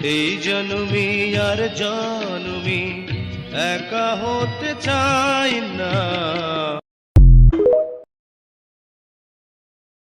এই জনমি আর জনমি একা হতে চাই না।